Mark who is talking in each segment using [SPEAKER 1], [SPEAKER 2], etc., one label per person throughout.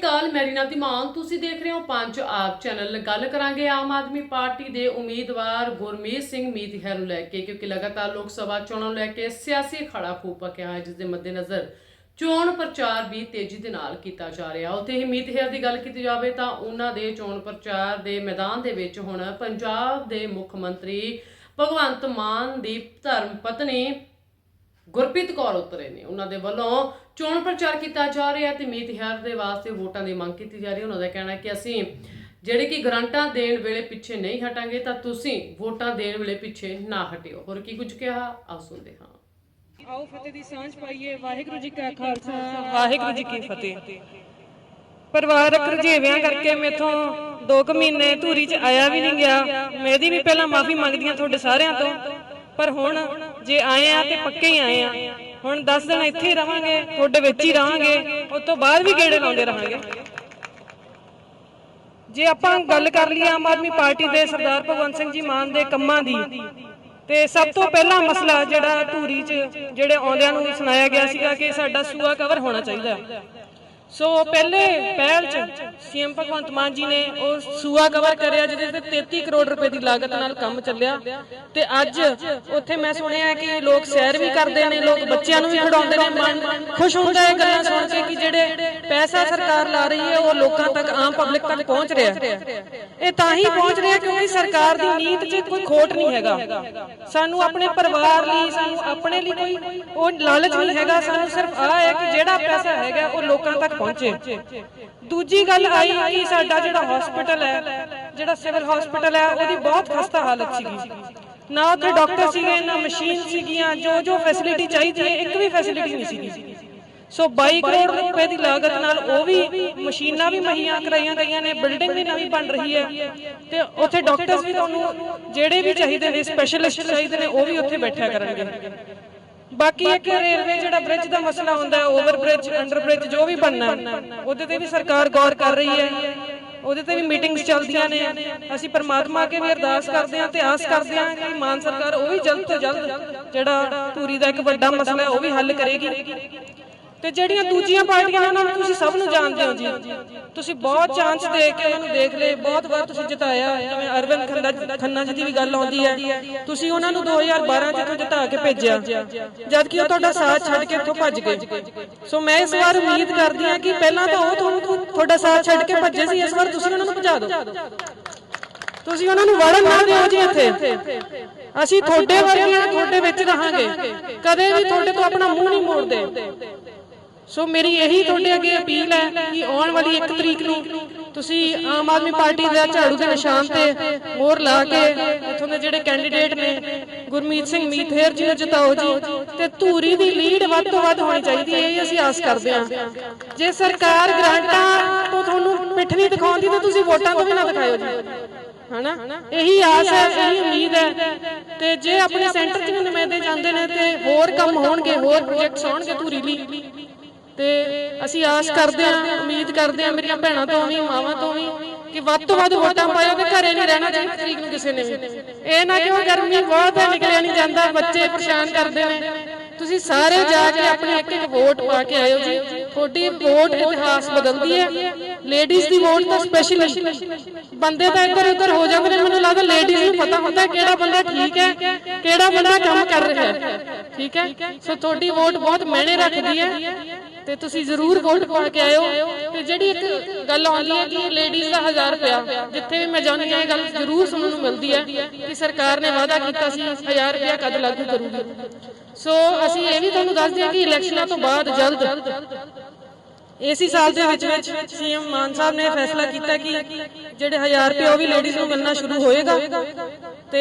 [SPEAKER 1] ਅਕਾਲ ਮੇਰੀ ਨਾਮ ਮਾਨ ਤੁਸੀਂ ਦੇਖ ਰਹੇ ਹੋ ਪੰਜ ਆਪ ਚੈਨਲ। ਗੱਲ ਕਰਾਂਗੇ ਆਮ ਆਦਮੀ ਪਾਰਟੀ ਦੇ ਉਮੀਦਵਾਰ ਗੁਰਮੀਤ ਸਿੰਘ ਮੀਤਹਿਰ ਨੂੰ ਲੈ ਕੇ, ਕਿਉਂਕਿ ਲਗਾਤਾਰ ਲੋਕ ਸਭਾ ਚੋਣਾਂ ਨੂੰ ਲੈ ਕੇ ਸਿਆਸੀ ਖੜਾ ਖੂਬ ਪਕਿਆ ਹੈ ਜਿਸ ਦੇ ਮੱਦੇਨਜ਼ਰ ਚੋਣ ਪ੍ਰਚਾਰ ਵੀ ਤੇਜ਼ੀ ਦੇ ਨਾਲ ਕੀਤਾ ਜਾ ਰਿਹਾ ਉੱਥੇ ਹੀ ਮੀਤਹਿਰ ਦੀ ਗੱਲ ਕੀਤੀ ਜਾਵੇ ਤਾਂ ਉਹਨਾਂ ਦੇ ਚੋਣ ਪ੍ਰਚਾਰ ਦੇ ਮੈਦਾਨ ਦੇ ਵਿੱਚ ਹੁਣ ਪੰਜਾਬ ਦੇ ਮੁੱਖ ਮੰਤਰੀ ਭਗਵੰਤ ਮਾਨ ਦੀ ਧਰਮ ਪਤਨੀ ਗੁਰਪ੍ਰੀਤ ਕੌਰ ਉਤਰੇ ਨੇ। ਉਹਨਾਂ ਦੇ ਵੱਲੋਂ ਚੋਣ ਪ੍ਰਚਾਰ ਕੀਤਾ ਜਾ ਰਿਹਾ ਤੇ ਮੀਤ ਹੈਰ ਦੇ ਵਾਸਤੇ ਵੋਟਾਂ ਦੀ ਮੰਗ ਕੀਤੀ ਜਾ ਰਹੀ ਉਹਨਾਂ ਦਾ ਕਹਿਣਾ ਹੈ ਕਿ ਅਸੀਂ ਜਿਹੜੇ ਕਿ ਗਰੰਟਾਂ ਦੇਣ ਵੇਲੇ ਪਿੱਛੇ ਨਹੀਂ ਹਟਾਂਗੇ ਤਾਂ ਤੁਸੀਂ ਵੋਟਾਂ ਦੇਣ ਵੇਲੇ ਪਿੱਛੇ ਨਾ ਹਟਿਓ। ਹੋਰ ਕੀ ਕੁਝ ਕਿਹਾ? ਆਓ ਸੁਣਦੇ ਹਾਂ।
[SPEAKER 2] ਆਓ ਫਤਿਹ ਦੀ ਸਾਂਝ ਪਾਈਏ। ਵਾਹਿਗੁਰੂ ਜੀ ਕਾ ਖਾਲਸਾ। ਵਾਹਿਗੁਰੂ ਜੀ ਕੀ ਫਤਿਹ। ਪਰਿਵਾਰਕ ਰੁਝੇਵਿਆਂ ਕਰਕੇ ਮੇਥੋਂ 2 ਕੁ ਮਹੀਨੇ ਧੂਰੀ ਚ ਆਇਆ ਵੀ ਨਹੀਂ ਗਿਆ। ਮੈਂ ਇਹਦੀ ਵੀ ਪਹਿਲਾਂ ਮਾਫੀ ਮੰਗਦੀ ਹਾਂ ਤੁਹਾਡੇ ਸਾਰਿਆਂ ਤੋਂ। ਪਰ ਹੁਣ ਜੇ ਆਏ ਆ ਤੇ ਪੱਕੇ ਹੀ ਆਏ ਆ। ਹੁਣ 10 ਦਿਨ ਇੱਥੇ ਰਵਾਂਗੇ ਤੁਹਾਡੇ ਵਿੱਚ ਹੀ ਰਵਾਂਗੇ, ਉਸ ਤੋਂ ਬਾਅਦ ਵੀ ਗੇੜੇ ਲਾਉਂਦੇ ਰਹਾਂਗੇ। ਜੇ ਆਪਾਂ ਗੱਲ ਕਰ ਲਈਏ ਆਮ ਆਦਮੀ ਪਾਰਟੀ ਦੇ ਸਰਦਾਰ ਭਗਵੰਤ ਸਿੰਘ ਜੀ ਮਾਨ ਦੇ ਕੰਮਾਂ ਦੀ, ਤੇ ਸਭ ਤੋਂ ਪਹਿਲਾ ਮਸਲਾ ਜਿਹੜਾ ਧੂਰੀ 'ਚ ਜਿਹੜੇ ਆਉਂਦਿਆਂ ਨੂੰ ਸੁਣਾਇਆ ਗਿਆ ਸੀਗਾ ਕਿ ਸਾਡਾ ਸੂਆ ਕਵਰ ਹੋਣਾ ਚਾਹੀਦਾ। ਸੋ ਪਹਿਲੇ ਪਹਿਲ 'ਚ ਸੀਐਮ ਭਗਵੰਤ ਮਾਨ ਜੀ ਨੇ ਉਹ ਸੂਆ ਕਵਰ ਕਰਿਆ, ਜਿਹਦੇ ਤੇ 33 ਕਰੋੜ ਰੁਪਏ ਦੀ ਲਾਗਤ ਨਾਲ ਕੰਮ ਚੱਲਿਆ। ਤੇ ਅੱਜ ਉੱਥੇ ਮੈਂ ਸੁਣਿਆ ਕਿ ਲੋਕ ਸੈਰ ਵੀ ਕਰਦੇ ਨੇ, ਲੋਕ ਬੱਚਿਆਂ ਨੂੰ ਵੀ ਖਿਡਾਉਂਦੇ ਨੇ। ਮਨ ਖੁਸ਼ ਹੁੰਦਾ ਹੈ ਗੱਲਾਂ ਸੁਣ ਕੇ ਕਿ ਜਿਹੜੇ ਪੈਸਾ ਸਰਕਾਰ ਲਾ ਰਹੀ ਹੈ, ਉਹ ਲੋਕਾਂ ਤੱਕ ਆਮ ਪਬਲਿਕ ਤੱਕ ਪਹੁੰਚ ਰਿਹਾ ਇਹ ਤਾਂ ਹੀ ਪਹੁੰਚ ਰਿਹਾ ਕਿਉਂਕਿ ਸਰਕਾਰ ਦੀ ਨੀਤ 'ਚ ਕੋਈ ਖੋਟ ਨਹੀਂ ਹੈਗਾ। ਸਾਨੂੰ ਆਪਣੇ ਪਰਿਵਾਰ ਲਈ, ਸਾਨੂੰ ਆਪਣੇ ਲਈ ਕੋਈ ਉਹ ਲਾਲਚ ਨਹੀਂ ਹੈਗਾ। ਸਾਨੂੰ ਸਿਰਫ ਆ ਹੈ ਕਿ ਜਿਹੜਾ ਪੈਸਾ ਹੈਗਾ, ਉਹ ਲੋਕਾਂ ਤੱਕ ਪਹੁੰਚੇ। ਦੂਜੀ ਗੱਲ ਆਈ ਕਿ ਸਾਡਾ ਜਿਹੜਾ ਹਸਪੀਟਲ ਹੈ, ਜਿਹੜਾ ਸਿਵਲ ਹਸਪੀਟਲ ਹੈ, ਉਹਦੀ ਬਹੁਤ ਖਸਤਾ ਹਾਲਤ ਸੀਗੀ। ਨਾ ਉੱਥੇ ਡਾਕਟਰ ਸੀਗੇ, ਨਾ ਮਸ਼ੀਨ ਸੀਗੀਆਂ ਜੋ ਜੋ ਫੈਸਿਲਿਟੀ ਚਾਹੀਦੀ ਹੈ, ਇੱਕ ਵੀ ਫੈਸਿਲਿਟੀ ਨਹੀਂ ਸੀਗੀ। ਸੋ 22 ਕਰੋੜ ਰੁਪਏ ਦੀ ਲਾਗਤ ਨਾਲ ਉਹ ਵੀ ਮਸ਼ੀਨਾਂ ਵੀ ਮੁਹੱਈਆ ਕਰਾਈਆਂ ਗਈਆਂ ਨੇ, ਬਿਲਡਿੰਗ ਵੀ ਨਵੀਂ ਬਣ ਰਹੀ ਹੈ ਤੇ ਉੱਥੇ ਡਾਕਟਰਸ ਵੀ ਤੁਹਾਨੂੰ ਜਿਹੜੇ ਵੀ ਚਾਹੀਦੇ ਨੇ ਸਪੈਸ਼ਲਿਸਟ ਚਾਹੀਦੇ ਨੇ, ਉਹ ਵੀ ਉੱਥੇ ਬੈਠਿਆ ਕਰਨਗੇ। ਬਾਕੀ ਇੱਕ ਰੇਲਵੇ ਜਿਹੜਾ ਬ੍ਰਿਜ ਦਾ ਮਸਲਾ ਹੁੰਦਾ ਹੈ ਓਵਰ ਬ੍ਰਿਜ ਅੰਡਰ ਬ੍ਰਿਜ ਜੋ ਵੀ ਬਣਨਾ ਉਹਦੇ ਤੇ ਵੀ ਸਰਕਾਰ ਗੌਰ ਕਰ ਰਹੀ ਹੈ। ਉਹਦੇ ਤੇ ਵੀ ਮੀਟਿੰਗਸ ਚੱਲਦੀਆਂ ਨੇ। ਅਸੀਂ ਪਰਮਾਤਮਾ ਅੱਗੇ ਵੀ ਅਰਦਾਸ ਕਰਦੇ ਹਾਂ ਤੇ ਆਸ ਕਰਦੇ ਹਾਂ ਕਿ ਮਾਨ ਸਰਕਾਰ ਉਹ ਵੀ ਜਲਦ ਤੋਂ ਜਲਦ ਜਿਹੜਾ ਧੂਰੀ ਦਾ ਇੱਕ ਵੱਡਾ ਮਸਲਾ ਹੈ, ਉਹ ਵੀ ਹੱਲ ਕਰੇਗੀ। ਤੇ ਜਿਹੜੀਆਂ ਦੂਜੀਆਂ ਪਾਰਟੀਆਂ ਨੇ ਉਹਨਾਂ ਨੂੰ ਤੁਸੀਂ ਸਭ ਨੂੰ ਜਾਣਦੇ ਹੋ ਜੀ। ਤੁਸੀਂ ਬਹੁਤ ਚਾਂਸ ਦੇ ਕੇ ਉਹਨਾਂ ਨੂੰ ਦੇਖ ਲਏ। ਬਹੁਤ ਵਾਰ ਤੁਸੀਂ ਜਿਤਾਇਆ। ਜਿਵੇਂ ਅਰਵਿੰਦ ਖੰਨਾ ਖੰਨਾ ਜੀ ਦੀ ਵੀ ਗੱਲ ਆਉਂਦੀ ਹੈ। ਤੁਸੀਂ ਉਹਨਾਂ ਨੂੰ 2012 ਚ ਇੱਥੋਂ ਜਿਤਾ ਕੇ ਭੇਜਿਆ। ਜਦ ਕਿ ਉਹ ਤੁਹਾਡਾ ਸਾਥ ਛੱਡ ਕੇ ਇੱਥੋਂ ਭੱਜ ਗਏ। ਸੋ ਮੈਂ ਇਸ ਵਾਰ ਉਮੀਦ ਕਰਦੀ ਹਾਂ ਕਿ ਪਹਿਲਾਂ ਤਾਂ ਉਹ ਤੁਹਾਨੂੰ ਤੁਹਾਡਾ ਸਾਥ ਛੱਡ ਕੇ ਭੱਜੇ ਸੀ। ਇਸ ਵਾਰ ਤੁਸੀਂ ਉਹਨਾਂ ਨੂੰ ਭਜਾ ਦਿਓ। ਤੁਸੀਂ ਉਹਨਾਂ ਨੂੰ ਵੜਨ ਨਾ ਦਿਓ ਜੀ ਇੱਥੇ। ਅਸੀਂ ਤੁਹਾਡੇ ਵਰਗੇ ਤੁਹਾਡੇ ਵਿੱਚ ਰਹਾਂਗੇ। ਕਦੇ ਵੀ ਤੁਹਾਡੇ ਤੋਂ ਆਪਣਾ ਮੂੰਹ ਨਹੀਂ ਮੋੜਦੇ। ਸੋ ਮੇਰੀ ਇਹੀ ਤੁਹਾਡੇ ਅੱਗੇ ਅਪੀਲ ਹੈ ਕਿ ਆਉਣ ਵਾਲੀ 1 ਤਰੀਕ ਨੂੰ ਤੁਸੀਂ ਆਮ ਆਦਮੀ ਪਾਰਟੀ ਦੇ ਝਾੜੂ ਦੇ ਨਿਸ਼ਾਨ ਤੇ ਮੋਹਰ ਲਾ ਕੇ ਇੱਥੋਂ ਦੇ ਜਿਹੜੇ ਕੈਂਡੀਡੇਟ ਨੇ, ਗੁਰਮੀਤ ਸਿੰਘ ਮੀਥੇਰ ਜੀ ਨੂੰ ਜਿਤਾਓ ਜੀ ਤੇ ਧੂਰੀ ਦੀ ਲੀਡ ਵੱਧ ਤੋਂ ਵੱਧ ਹੋਣੀ ਚਾਹੀਦੀ ਹੈ, ਇਹ ਅਸੀਂ ਆਸ ਕਰਦੇ ਹਾਂ। ਜੇ ਸਰਕਾਰ ਗ੍ਰਾਂਟਾਂ ਤੋਂ ਤੁਹਾਨੂੰ ਪਿੱਠ ਨਹੀਂ ਦਿਖਾਉਂਦੀ ਤਾਂ ਤੁਸੀਂ ਵੋਟਾਂ ਤੋਂ ਵੀ ਨਾ ਦਿਖਾਇਓ ਜੀ। ਹਨਾ? ਇਹੀ ਆਸ ਹੈ, ਇਹੀ ਉਮੀਦ ਹੈ ਤੇ ਜੇ ਆਪਣੇ ਸੈਂਟਰ 'ਚ ਵੀ ਨੁਮਾਇੰਦੇ ਜਾਂਦੇ ਨੇ ਤੇ ਹੋਰ ਕੰਮ ਹੋਣਗੇ, ਹੋਰ ਪ੍ਰੋਜੈਕਟਸ ਹੋਣਗੇ ਧੂਰੀ ਲਈ ਤੇ ਅਸੀਂ ਆਸ ਕਰਦੇ ਹਾਂ, ਉਮੀਦ ਕਰਦੇ ਹਾਂ ਮੇਰੀਆਂ ਭੈਣਾਂ ਤੋਂ ਵੀ ਮਾਵਾਂ ਤੋਂ ਵੀ ਕਿ ਵੱਧ ਤੋਂ ਵੱਧ ਵੋਟਾਂ ਪਾਇਓ ਕਿ ਘਰੇ ਨਹੀਂ ਰਹਿਣਾ ਚਾਹੀਦਾ ਤਰੀਕ ਨੂੰ ਕਿਸੇ ਨੇ ਵੀ। ਇਹ ਨਾ ਕਿ ਉਹ ਗਰਮੀ ਬਹੁਤ ਹੈ, ਨਿਕਲਿਆ ਨਹੀਂ ਜਾਂਦਾ, ਬੱਚੇ ਪਰੇਸ਼ਾਨ ਕਰਦੇ ਨੇ। ਤੁਸੀਂ ਸਾਰੇ ਜਾ ਕੇ ਆਪਣੀ ਇੱਕ ਇੱਕ ਵੋਟ ਪਾ ਕੇ ਆਇਓ ਜੀ। ਤੁਹਾਡੀ ਵੋਟ ਇਤਿਹਾਸ ਬਦਲਦੀ ਹੈ। ਲੇਡੀਜ਼ ਦੀ ਵੋਟ ਤਾਂ ਸਪੈਸ਼ਲ ਬੰਦੇ ਤਾਂ ਇੱਧਰ ਉੱਧਰ ਹੋ ਜਾਂਦੇ ਨੇ, ਮੈਨੂੰ ਲੱਗਦਾ ਲੇਡੀਜ਼ ਨੂੰ ਪਤਾ ਹੁੰਦਾ ਕਿਹੜਾ ਬੰਦਾ ਠੀਕ ਹੈ, ਕਿਹੜਾ ਬੰਦਾ ਕੰਮ ਕਰ ਰਿਹਾ ਹੈ। ਠੀਕ ਹੈ? ਸੋ ਤੁਹਾਡੀ ਵੋਟ ਬਹੁਤ ਮਾਇਨੇ ਰੱਖਦੀ ਹੈ। ਤੇ ਤੁਸੀਂ ਜ਼ਰੂਰ ਵੋਟ ਪਾ ਕੇ ਆਇਓ। ਤੇ ਜਿਹੜੀ ਇੱਕ ਗੱਲ ਆਉਂਦੀ ਹੈ ਕਿ ਲੇਡੀਜ਼ ਦਾ 1000 ਰੁਪਿਆ ਜਿੱਥੇ ਵੀ ਮੈਂ ਜਾਂਦੀ ਹਾਂ, ਇਹ ਗੱਲ ਜ਼ਰੂਰ ਸੁਣਨ ਨੂੰ ਮਿਲਦੀ ਹੈ ਕਿ ਸਰਕਾਰ ਨੇ ਵਾਅਦਾ ਕੀਤਾ ਸੀ 1000 ਰੁਪਿਆ ਕਦ ਲਾਗੂ ਕਰੂਗੀ। ਸੋ ਅਸੀਂ ਇਹ ਵੀ ਤੁਹਾਨੂੰ ਦੱਸਦੇ ਹਾਂ ਕਿ ਇਲੈਕਸ਼ਨਾਂ ਤੋਂ ਬਾਅਦ ਜਲਦ ਇਸੇ ਸਾਲ ਦੇ ਵਿੱਚ ਵਿੱਚ ਸੀਐਮ ਮਾਨ ਸਾਹਿਬ ਨੇ ਫੈਸਲਾ ਕੀਤਾ ਕਿ ਜਿਹੜੇ 1000 ਰੁਪਏ ਉਹ ਵੀ ਲੇਡੀਜ਼ ਨੂੰ ਮਿਲਣਾ ਸ਼ੁਰੂ ਹੋਏਗਾ। ਤੇ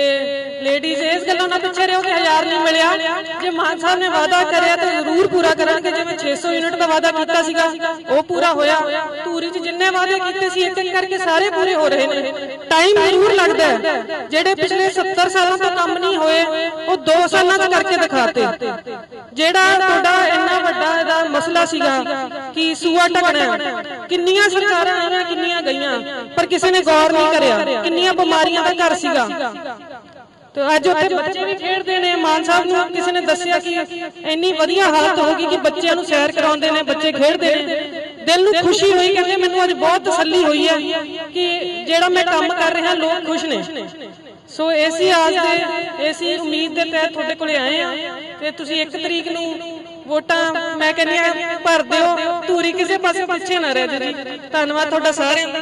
[SPEAKER 2] ਲੇਡੀਜ਼ ਇਸ ਗੱਲਾਂ ਨਾਲ ਪਿੱਛੇ ਰਹੋ ਕਿ 1000 ਨਹੀਂ ਮਿਲਿਆ। ਜੇ ਮਾਨ ਸਾਹਿਬ ਨੇ ਵਾਅਦਾ ਕਰਿਆ ਤਾਂ ਜ਼ਰੂਰ ਪੂਰਾ ਕਰਨਗੇ। ਜਿਵੇਂ 600 ਯੂਨਿਟ ਦਾ ਵਾਅਦਾ ਕੀਤਾ ਸੀਗਾ, ਉਹ ਪੂਰਾ ਹੋਇਆ। ਧੂਰੀ 'ਚ ਜਿੰਨੇ ਵਾਅਦੇ ਕੀਤੇ ਸੀ ਇੱਕ ਇੱਕ ਕਰਕੇ ਸਾਰੇ ਪੂਰੇ ਹੋ ਰਹੇ ਨੇ। ਟਾਈਮ ਜ਼ਰੂਰ ਲੱਗਦਾ ਹੈ। ਜਿਹੜੇ ਪਿਛਲੇ 70 ਸਾਲਾਂ ਤੋਂ ਕੰਮ ਨਹੀਂ ਹੋਏ, ਉਹ 2 ਸਾਲਾਂ 'ਚ ਕਰਕੇ ਦਿਖਾਤੇ। ਜਿਹੜਾ ਤੁਹਾਡਾ ਮਸਲਾ ਸੀਗਾ ਕਿ ਸੂਆ ਟਕਣਾ ਕਿੰਨੀਆਂ ਸਰਕਾਰਾਂ ਆਈਆਂ ਕਿੰਨੀਆਂ ਗਈਆਂ। ਪਰ ਕਿਸੇ ਨੇ ਗੌਰ ਨਹੀਂ ਕਰਿਆ। ਕਿੰਨੀਆਂ ਬਿਮਾਰੀਆਂ ਦਾ ਘਰ ਸੀਗਾ। ਤੇ ਅੱਜ ਉੱਥੇ ਬੱਚੇ ਵੀ ਖੇਡਦੇ ਨੇ। ਮਾਨ ਸਾਹਿਬ ਨੂੰ ਕਿਸੇ ਨੇ ਦੱਸਿਆ ਕਿ ਇੰਨੀ ਵਧੀਆ ਹਾਲਤ ਹੋ ਗਈ ਕਿ ਬੱਚਿਆਂ ਨੂੰ ਸੈਰ ਕਰਾਉਂਦੇ ਨੇ, ਬੱਚੇ ਖੇਡਦੇ ਨੇ। ਦਿਲ ਨੂੰ ਖੁਸ਼ੀ ਹੋਈ, ਕਹਿੰਦੇ ਮੈਨੂੰ ਅੱਜ ਬਹੁਤ ਤਸੱਲੀ ਹੋਈ ਹੈ ਕਿ ਜਿਹੜਾ ਮੈਂ ਕੰਮ ਕਰ ਰਿਹਾ, ਲੋਕ ਖੁਸ਼ ਨੇ। ਸੋ ਐਸੀ ਆਸ ਤੇ ਐਸੀ ਉਮੀਦ ਦੇ ਤਹਿਤ ਤੁਹਾਡੇ ਕੋਲੇ ਆਏ ਆ ਤੇ ਤੁਸੀਂ 1 ਤਰੀਕ ਨੂੰ ਵੋਟਾਂ ਮੈਂ ਕਹਿੰਦੀ ਆ ਭਰ ਦਿਓ। ਧੂਰੀ ਕਿਸੇ ਪਾਸੇ ਪਿੱਛੇ ਨਾ ਰਹਿ ਜੀ। ਧੰਨਵਾਦ ਤੁਹਾਡਾ ਸਾਰਿਆਂ ਦਾ।